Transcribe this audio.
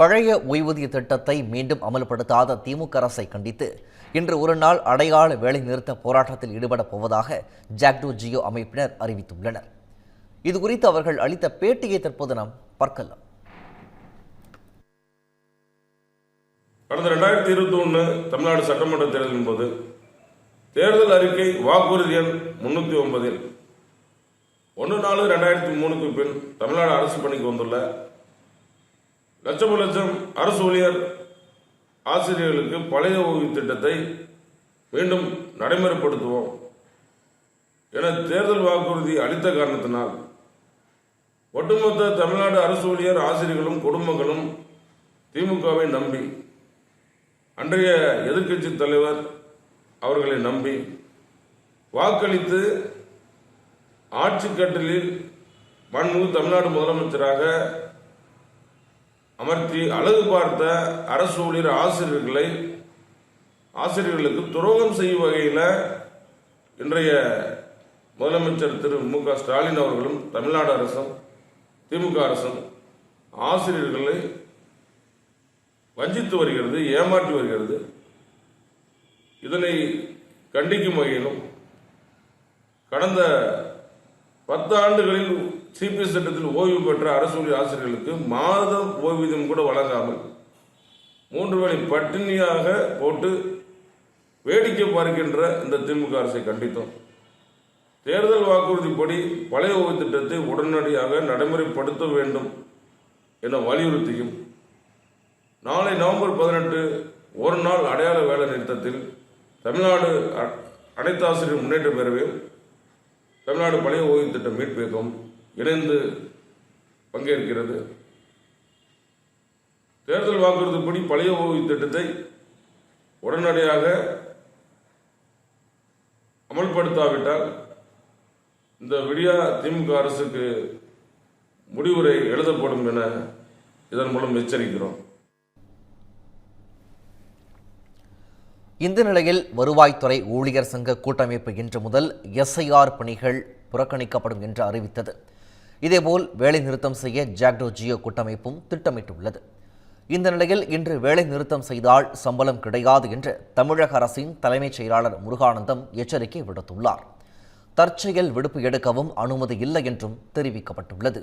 பழைய ஓய்வூதிய திட்டத்தை மீண்டும் அமல்படுத்தாத திமுக அரசை கண்டித்து இன்று ஒரு நாள் அடையாள வேலை நிறுத்த போராட்டத்தில் ஈடுபடப் போவதாக ஜாக்டோ ஜியோ அமைப்பினர் அறிவித்துள்ளனர். இதுகுறித்து அவர்கள் அளித்த பேட்டியை தற்போது நாம் பார்க்கலாம். கடந்த ரெண்டாயிரத்தி இருபத்தி ஒன்று தமிழ்நாடு சட்டமன்ற தேர்தலின் போது தேர்தல் அறிக்கை வாக்குறுதி எண் முன்னூற்றி ஒன்பதில். ஒன்று நாலு ரெண்டாயிரத்தி மூணுக்கு பின் தமிழ்நாடு அரசு பணிக்கு வந்துள்ள லட்சம் லட்சம் அரசு ஊழியர் ஆசிரியர்களுக்கு பழைய ஓய்வு திட்டத்தை மீண்டும் நடைமுறைப்படுத்துவோம் என தேர்தல் வாக்குறுதி அளித்த காரணத்தினால் ஒட்டுமொத்த தமிழ்நாடு அரசு ஊழியர் ஆசிரியர்களும் குடும்பங்களும் திமுகவை நம்பி அன்றைய எதிர்க்கட்சி தலைவர் அவர்களை நம்பி வாக்களித்து ஆட்சி கட்டிலில் மண்பு தமிழ்நாடு முதலமைச்சராக அமர்த்தி அழகு பார்த்த அரசு ஊழியர் ஆசிரியர்களை ஆசிரியர்களுக்கு துரோகம் செய்யும் வகையில் இன்றைய முதலமைச்சர் திரு மு க ஸ்டாலின் அவர்களும் தமிழ்நாடு அரசும் திமுக அரசும் ஆசிரியர்களை வஞ்சித்து வருகிறது ஏமாற்றி வருகிறது. இதனை கண்டிக்கும் வகையிலும் கடந்த பத்து ஆண்டுகளில் சிபிஎஸ் திட்டத்தில் ஓய்வு பெற்ற அரசு ஊழியர் ஆசிரியர்களுக்கு மாதம் ஓய்வூதியம் கூட வழங்காமல் மூன்று வேளை பட்டினியாக போட்டு வேடிக்கை பார்க்கின்ற இந்த திமுக அரசை கண்டித்தோம். தேர்தல் வாக்குறுதிப்படி பழைய ஓய்வு திட்டத்தை உடனடியாக நடைமுறைப்படுத்த வேண்டும் என வலியுறுத்தியும் நாளை நவம்பர் பதினெட்டு ஒரு நாள் அடையாள வேலை நிறுத்தத்தில் தமிழ்நாடு அனைத்து ஆசிரியர் முன்னேற்ற பேரவையும் தமிழ்நாடு பழைய ஓய்வு திட்டம் மீட்பு இயக்கம் இணைந்து பங்கேற்கிறது. தேர்தல் வாக்குறுதிப்படி பழைய ஓய்வு திட்டத்தை உடனடியாக அமல்படுத்தாவிட்டால் இந்த விடியா திமுக அரசுக்கு முடிவுரை எழுதப்படும் என இதன் மூலம் எச்சரிக்கிறோம். இந்த நிலையில் வருவாய்த்துறை ஊழியர் சங்க கூட்டமைப்பு இன்று முதல் எஸ்ஐஆர் பணிகள் புறக்கணிக்கப்படும் என்று அறிவித்தது. இதேபோல் வேலை நிறுத்தம் செய்ய ஜாக்டோ ஜியோ கூட்டமைப்பும் திட்டமிட்டுள்ளது. இந்த நிலையில் இன்று வேலை நிறுத்தம் செய்தால் சம்பளம் கிடையாது என்று தமிழக அரசின் தலைமைச் செயலாளர் முருகானந்தம் எச்சரிக்கை விடுத்துள்ளார். தற்செயல் விடுப்பு எடுக்கவும் அனுமதி இல்லை என்றும் தெரிவிக்கப்பட்டுள்ளது.